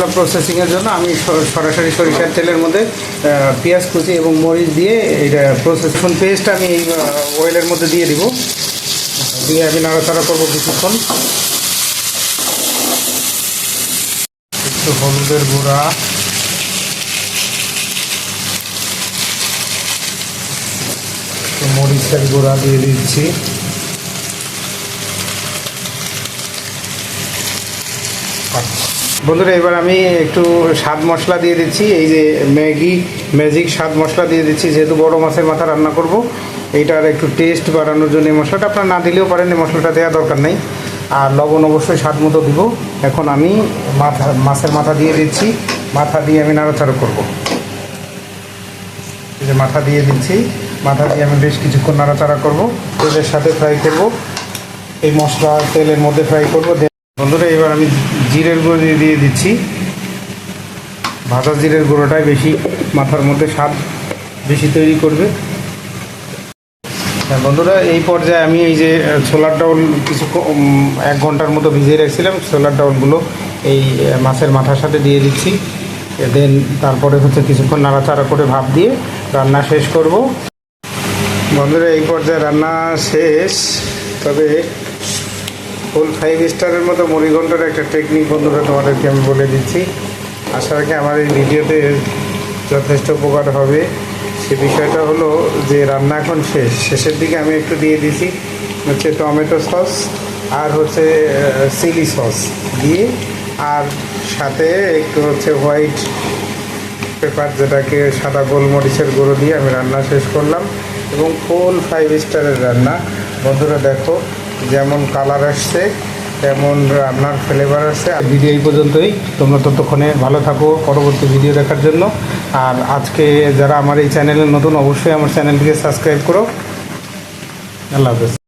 মশলা প্রসেসিংয়ের জন্য আমি সরাসরি সরিষার তেলের মধ্যে পেঁয়াজ কুচি এবং মরিচ দিয়ে এটা প্রসেসন পেস্ট আমি এই অয়েলের মধ্যে দিয়ে দিব। দিয়ে আমি নাড়াচাড়া করব কিছুক্ষণ। একটু হলুদের গুঁড়া। মরিচের গুঁড়া দিয়ে দিচ্ছি। বন্ধুরা, এবার আমি একটু স্বাদ মশলা দিয়ে দিচ্ছি। এই যে ম্যাগি, ম্যাজিক স্বাদ মশলা দিয়ে দিচ্ছি, যেহেতু বড় মাছের মাথা রান্না করব। এইটার একটু টেস্ট বাড়ানোর জন্য এই মশলাটা আপনারা না দিলেও পারেন, এই মশলাটা দেওয়া দরকার নেই। আর লবণ অবশ্যই স্বাদ মতো দিব। এখন আমি মাথা, মাছের মাথা দিয়ে দিচ্ছি। মাথা দিয়ে আমি নাড়াচাড়া করব। এই যে মাথা দিয়ে দিচ্ছি। মাথা দিয়ে আমি বেশ কিছুক্ষণ নাড়াচাড়া করব। তেলের সাথে ফ্রাই করব। এই মশলা তেলের মধ্যে ফ্রাই করব। বন্ধুরা, এবার আমি জিরের গুঁড়ো দিয়ে দিয়ে দিচ্ছি। ভাজা জিরের গুঁড়োটাই বেশি মাথার মধ্যে স্বাদ বেশি তৈরি করবে। হ্যাঁ বন্ধুরা, এই পর্যায়ে আমি এই যে ছোলার ডাউল কিছু এক ঘণ্টার মতো ভিজিয়ে রাখছিলাম। ছোলার ডাউলগুলো এই মাছের মাথার সাথে দিয়ে দিচ্ছি। দেন তারপরে হচ্ছে কিছুক্ষণ নাড়াচাড়া করে ভাপ দিয়ে রান্না শেষ করব। বন্ধুরা, এই পর্যায়ে রান্না শেষ। তবে ফুল ফাইভ স্টারের মতো মুড়িঘণ্টার একটা টেকনিক বন্ধুরা তোমাদেরকে আমি বলে দিচ্ছি। আশা রাখি আমার এই ভিডিওতে যথেষ্ট উপকার হবে। সে বিষয়টা হলো যে রান্না এখন শেষ। শেষের দিকে আমি একটু দিয়ে দিয়েছি হচ্ছে টমেটো সস আর হচ্ছে চিলি সস দিয়ে। আর সাথে একটু হচ্ছে হোয়াইট পেপার যেটাকে সাদা গোলমরিচের গুঁড়ো দিয়ে আমি রান্না শেষ করলাম। এবং ফুল ফাইভ স্টারের রান্না। বন্ধুরা দেখো যেমন কালার আসছে, তেমন রান্নার ফ্লেভার আসছে। ভিডিও এই পর্যন্তই। তোমরা ততক্ষণে ভালো থাকো পরবর্তী ভিডিও দেখার জন্য। আর আজকে যারা আমার এই চ্যানেলে নতুন, অবশ্যই আমার চ্যানেলটিকে সাবস্ক্রাইব করো। আল্লাহ হাফেজ।